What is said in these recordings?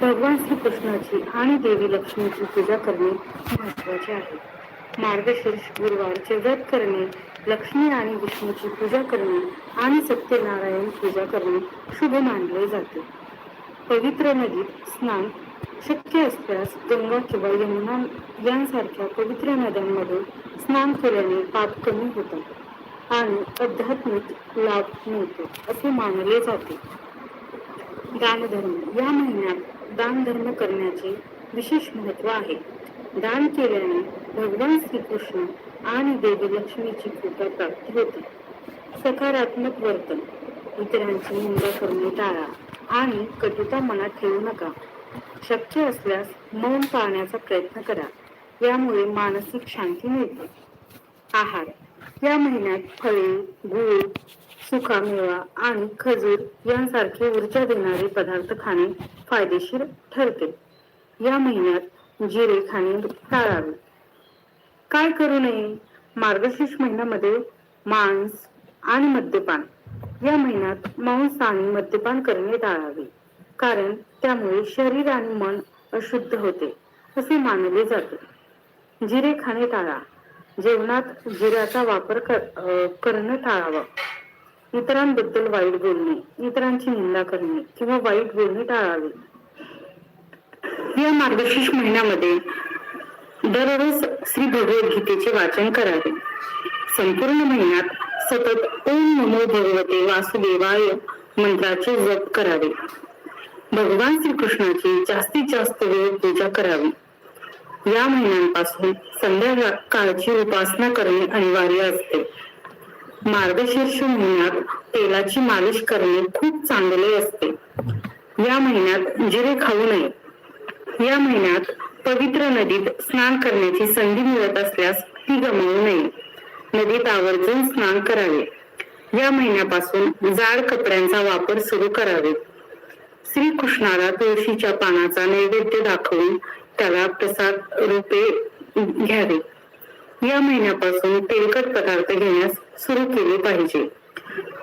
भगवान श्रीकृष्णाची आणि देवी लक्ष्मीची पूजा करणे महत्त्वाचे आहे. मार्गशीर्ष गुरुवारचे व्रत करणे लक्ष्मी आणि विष्णूची पूजा करणे आणि सत्यनारायण पूजा करणे शुभ मानले जाते. पवित्र नदीत स्नान शक्य असल्यास गंगा किंवा यमुना यांसारख्या पवित्र नद्यांमध्ये स्नान केल्याने पाप कमी होतात आणि आध्यात्मिक लाभ मिळतो असे मानले जाते. दानधर्म या महिन्यात दान धर्म करण्याचे विशेष महत्त्व आहे. दान केल्याने भगवान श्रीकृष्ण आणि देवी लक्ष्मीची कृपा प्राप्ती होते. सकारात्मक वर्तन इतरांची निंदा करणे टाळा आणि कटुता मनात ठेवू नका. शक्य असल्यास मौन पाळण्याचा प्रयत्न करा. यामुळे मानसिक शांती मिळते. आहार या महिन्यात फळे गूळ सुकामेवा आणि खजूर यांसारखे ऊर्जा देणारे पदार्थ खाणे फायदेशीर ठरते. या महिन्यात जिरे खाणे टाळावे. काय करू नये? मार्गशीर्ष महिन्यामध्ये मांस आणि मद्यपान. या महिन्यात मांस आणि मद्यपान करणे टाळावे. कारण त्यामुळे शरीर आणि मन अशुद्ध होते असे मानले जाते. जिरे खाणे टाळा. जेवणात जिऱ्याचा वापर कर, अं, करणं टाळावं. इतरांबद्दल वाईट बोलणे इतरांची निंदा करणे किंवा वाईट बोलणे टाळावे. या मार्गशीर्ष महिन्यामध्ये दररोज श्री भगवद्गीतेचे वाचन करावे. संपूर्ण महिन्यात सतत ओम नमो भगवते वासुदेवाय मंत्राचे जप करावे. भगवान श्रीकृष्णाची जास्तीत जास्त वेळ पूजा करावी. या महिन्यांपासून संध्याकाळची उपासना करणे अनिवार्य असते. मार्गशीर्ष महिन्यात तेलाची मालिश करणे खूप चांगले असते. या महिन्यात जिरे खाऊ नये. या महिन्यात पवित्र नदीत स्नान करण्याची संधी मिळत असल्यास ती गमावू नये. नदीत आवर्जून स्नान करावे. या महिन्यापासून जाड कपड्यांचा वापर सुरू करावे. श्री कृष्णाला तुळशीच्या पानाचा नैवेद्य दाखवून त्याला प्रसाद रूपे घ्यावे. या महिन्यापासून तेलकट पदार्थ घेण्यास सुरू केली पाहिजे.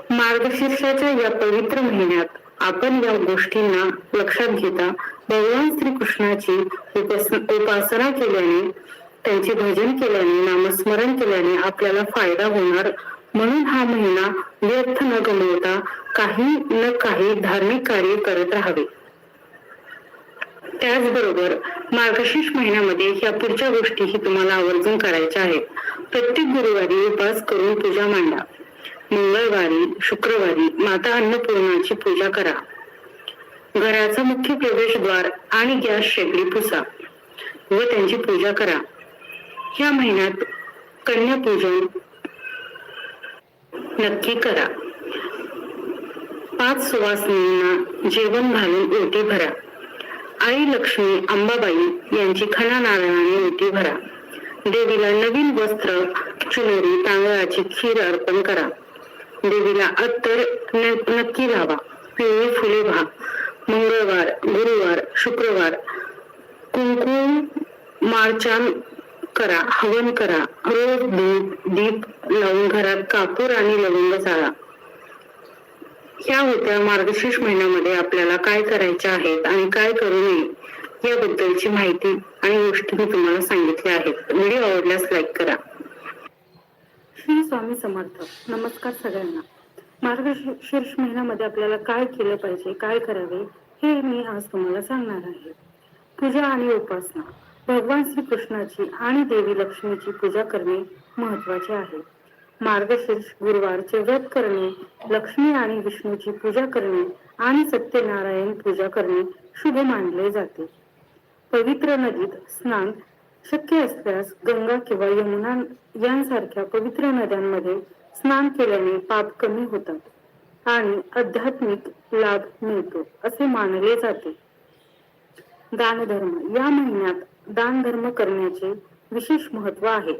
मार्गशीर्षाच्या या पवित्र महिन्यात आपण या गोष्टींना लक्षात घेता भगवान श्रीकृष्णाची कृष्णाची उपासना केल्याने त्यांचे भजन केल्याने नामस्मरण केल्याने आपल्याला फायदा होणार. म्हणून हा महिना व्यर्थ न गमवता काही न काही धार्मिक कार्य करत राहावे. त्याचबरोबर मार्गशीर्ष महिन्यामध्ये या पुढच्या गोष्टीही तुम्हाला आवर्जून करायच्या आहेत. प्रत्येक गुरुवारी उपास करून पूजा मांडा. मंगळवारी शुक्रवारी माता अन्नपूर्णाची पूजा करा. घराचा मुख्य प्रवेशद्वार आणि गॅस शेगडी पुसा व त्यांची पूजा करा. ह्या महिन्यात कन्यापूजन नक्की करा. पाच सुवासिनींना जेवण घालून ओटी भरा. आई लक्ष्मी अंबाबाई यांची खना नारळाने ओटी भरा. देवीला नवीन वस्त्र चुनरी तांदळाची खीर अर्पण करा. देवीला अत्तर न- नक्की लावा. पिवळी फुले व्हा. मंगळवार गुरुवार शुक्रवार कुंकुम मार्चान करा हवन करा. रोज दूध दीप लावून घरात कापूर आणि लवंग चाळा. ह्या होत्या मार्गशीर्ष महिन्यामध्ये आपल्याला काय करायचे आहेत आणि काय करू नये? याबद्दलची माहिती आणि गोष्टी मी तुम्हाला सांगितल्या आहेत. व्हिडिओ आवडल्यास लाईक करा. श्री स्वामी समर्थ नमस्कार सगळ्यांना. मार्गशीर्ष महिन्यामध्ये आपल्याला काय केलं पाहिजे काय करावे हे मी आज तुम्हाला सांगणार आहे. पूजा आणि उपासना. भगवान श्रीकृष्णाची आणि देवी लक्ष्मीची पूजा करणे महत्त्वाचे आहे. मार्गशीर्ष गुरुवारचे व्रत करणे लक्ष्मी आणि विष्णूची पूजा करणे आणि सत्यनारायण पूजा करणे शुभ मानले जाते. पवित्र नदीत स्नान शक्य असल्यास गंगा किंवा यमुना यांसारख्या पवित्र नद्यांमध्ये स्नान केल्याने पाप कमी होतात आणि आध्यात्मिक लाभ मिळतो असे मानले जाते. दानधर्म या महिन्यात दान धर्म करण्याचे विशेष महत्त्व आहे.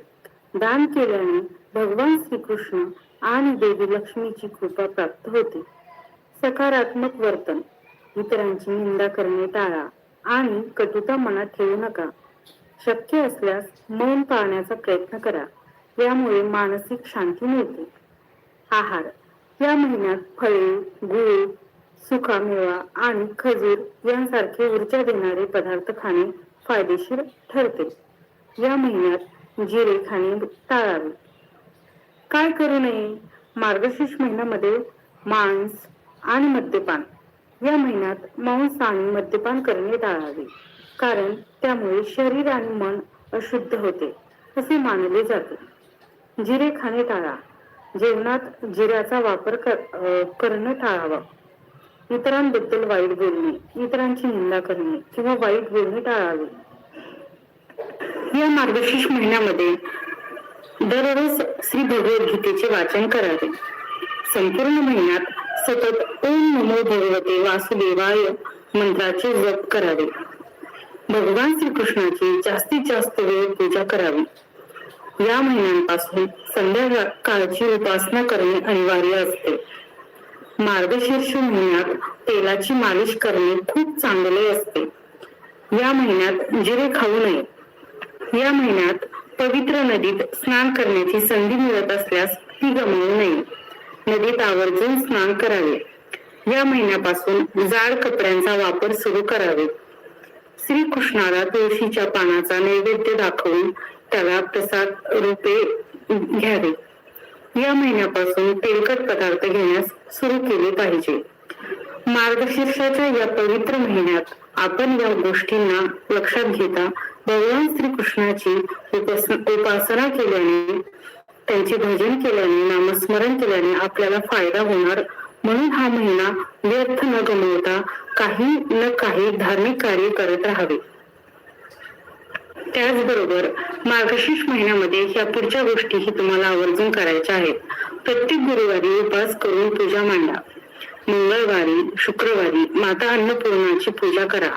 दान केल्याने भगवान श्रीकृष्ण आणि देवी लक्ष्मीची कृपा प्राप्त होते. सकारात्मक वर्तन इतरांची निंदा करणे टाळा आणि कटुता मनात ठेवू नका. शक्य असल्यास मौन पाळण्याचा प्रयत्न करा. यामुळे मानसिक शांती मिळते. आहार. या महिन्यात फळे गूळ सुकामेवा आणि खजूर यांसारखे ऊर्जा देणारे पदार्थ खाणे फायदेशीर ठरते. या महिन्यात जिरे खाणे टाळावे. काय करू नये? मार्गशीर्ष महिन्यामध्ये मांस आणि मद्यपान. या महिन्यात मांस आणि मद्यपान करणे टाळावे. कारण त्यामुळे शरीर आणि मन अशुद्ध होते असे मानले जाते. जिरे खाणे टाळा. जेवणात जिऱ्याचा वापर कर, करणं टाळावा. इतरांबद्दल वाईट बोलणे इतरांची निंदा करणे किंवा वाईट बोलणे टाळावे. या मार्गशीर्ष महिन्यामध्ये दररोज श्री भगवद्गीतेचे वाचन करावे. संपूर्ण महिन्यात सतत ओम नमो भगवते वासुदेवाय मंत्राचे जप करावे. भगवान श्रीकृष्णाची जास्तीत जास्त वेळ पूजा करावी. या महिन्यांपासून संध्याकाळची उपासना करणे अनिवार्य असते. मार्गशीर्ष महिन्यात तेलाची मालिश करणे खूप चांगले असते. या महिन्यात जिरे खाऊ नये. या महिन्यात पवित्र नदीत स्नान करण्याची संधी मिळत असल्यास ती गमावू नये. नदीत आवर्जून स्नान करावे. या महिन्यापासून जाड कपड्यांचा वापर सुरू करावे. श्री कृष्णाला तुळशीच्या पानाचा नैवेद्य दाखवून त्याला प्रसाद रूपे घ्यावे. या महिन्यापासून तेलकट पदार्थ घेण्यास सुरू केले पाहिजे. मार्गशीर्षाच्या या पवित्र महिन्यात आपण या गोष्टींना लक्षात घेता भगवान श्रीकृष्णाची उपास- उपासना केल्याने त्यांचे भजन केल्याने नामस्मरण केल्याने आपल्याला फायदा होणार. म्हणून हा महिना व्यर्थ न गमवता काही न काही धार्मिक कार्य करत राहावे. त्याचबरोबर मार्गशीर्ष महिन्यामध्ये ह्या पुढच्या गोष्टीही तुम्हाला आवर्जून करायच्या आहेत. प्रत्येक गुरुवारी उपास करून पूजा मांडा. मंगळवारी शुक्रवारी माता अन्नपूर्णाची पूजा करा.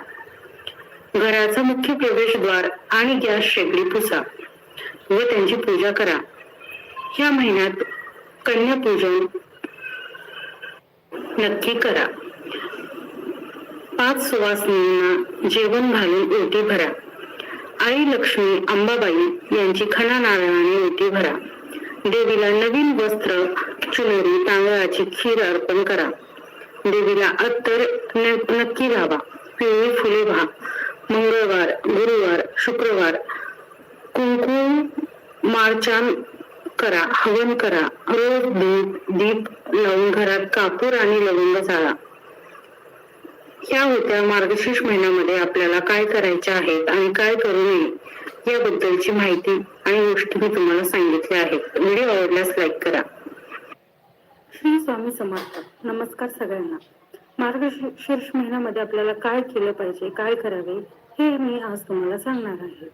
घराचा मुख्य प्रवेशद्वार आणि गॅस शेगडी पुसा व त्यांची पूजा करा. या महिन्यात कन्यापूजन नक्की करा. पाच सुवासनींना जेवण घालून ओटी भरा. आई लक्ष्मी अंबाबाई यांची खणा नारळाने ओटी भरा. देवीला नवीन वस्त्र चुनरी तांदळाची खीर अर्पण करा. देवीला अत्तर नक्की लावा. पिवळी फुले व्हा मंगळवार गुरुवार शुक्रवार कुंकू मार्चान करा हवन करा. रोज दूध दीप लावून घरात कापूर आणि लवंग जाळा ह्या होत्या मार्गशीर्ष महिन्यामध्ये आपल्याला काय करायचे आहेत आणि काय करू नये याबद्दलची माहिती आणि गोष्टी मी तुम्हाला सांगितल्या आहेत. व्हिडिओ आवडल्यास लाईक करा. श्री स्वामी समर्थ नमस्कार सगळ्यांना. मार्गशीर्ष महिन्यामध्ये आपल्याला काय केलं पाहिजे काय करावे हे मी आज तुम्हाला सांगणार आहे.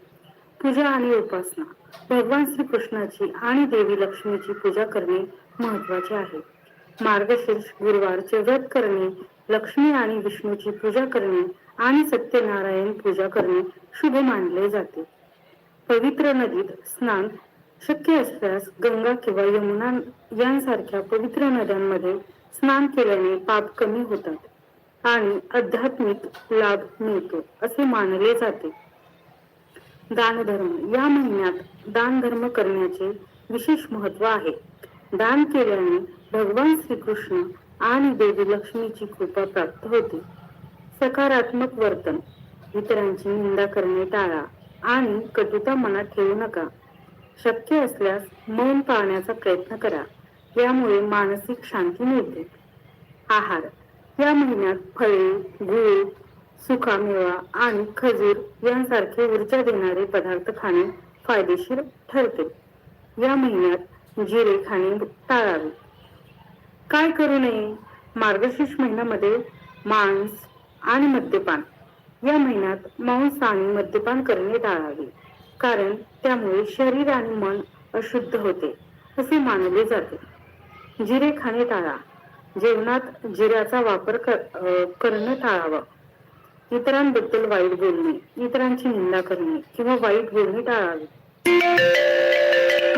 पूजा आणि उपासना. भगवान श्री कृष्णाची आणि देवी लक्ष्मीची पूजा करणे महत्त्वाचे आहे. मार्गशीर्ष गुरुवारचे व्रत करणे लक्ष्मी आणि विष्णूची पूजा करणे आणि सत्यनारायण पूजा करणे शुभ मानले जाते. पवित्र नदीत स्नान शक्य असल्यास गंगा किंवा यमुना यांसारख्या पवित्र नद्यांमध्ये स्नान केल्याने पाप कमी होतात आणि आध्यात्मिक लाभ मिळतो असे मानले जाते. दानधर्म. या महिन्यात दान धर्म करण्याचे विशेष महत्त्व आहे. दान केल्याने भगवान श्रीकृष्ण आणि देवी लक्ष्मीची कृपा प्राप्त होते. सकारात्मक वर्तन इतरांची निंदा करणे टाळा आणि कटुता मनात ठेवू नका. शक्य असल्यास मौन पाळण्याचा प्रयत्न करा. यामुळे मानसिक शांती मिळते. आहार. या महिन्यात फळे गूळ सुकामेवा आणि खजूर यांसारखे ऊर्जा देणारे पदार्थ खाणे फायदेशीर ठरते. या महिन्यात जिरे खाणे टाळावे. काय करू नये? मार्गशीर्ष महिन्यामध्ये मांस आणि मद्यपान. या महिन्यात मांस आणि मद्यपान करणे टाळावे. कारण त्यामुळे शरीर आणि मन अशुद्ध होते असे मानले जाते. जिरे खाणे टाळा. जेवणात जिऱ्याचा वापर कर, करणं टाळावा. इतरांबद्दल वाईट बोलणे इतरांची निंदा करणे किंवा वाईट बोलणे टाळावे.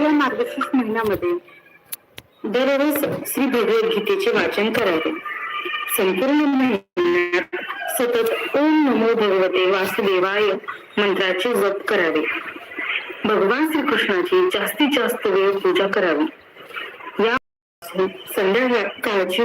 या मार्गशीर्ष महिन्यामध्ये दररोज श्री भगवद्गीतेचे वाचन करावे. संपूर्ण महिन्यात सतत ओम नमो भगवते वासुदेवाय मंत्राचे जप करावे. भगवान श्रीकृष्णाची जास्तीत जास्त वेळ पूजा करावी. या संध्याकाळची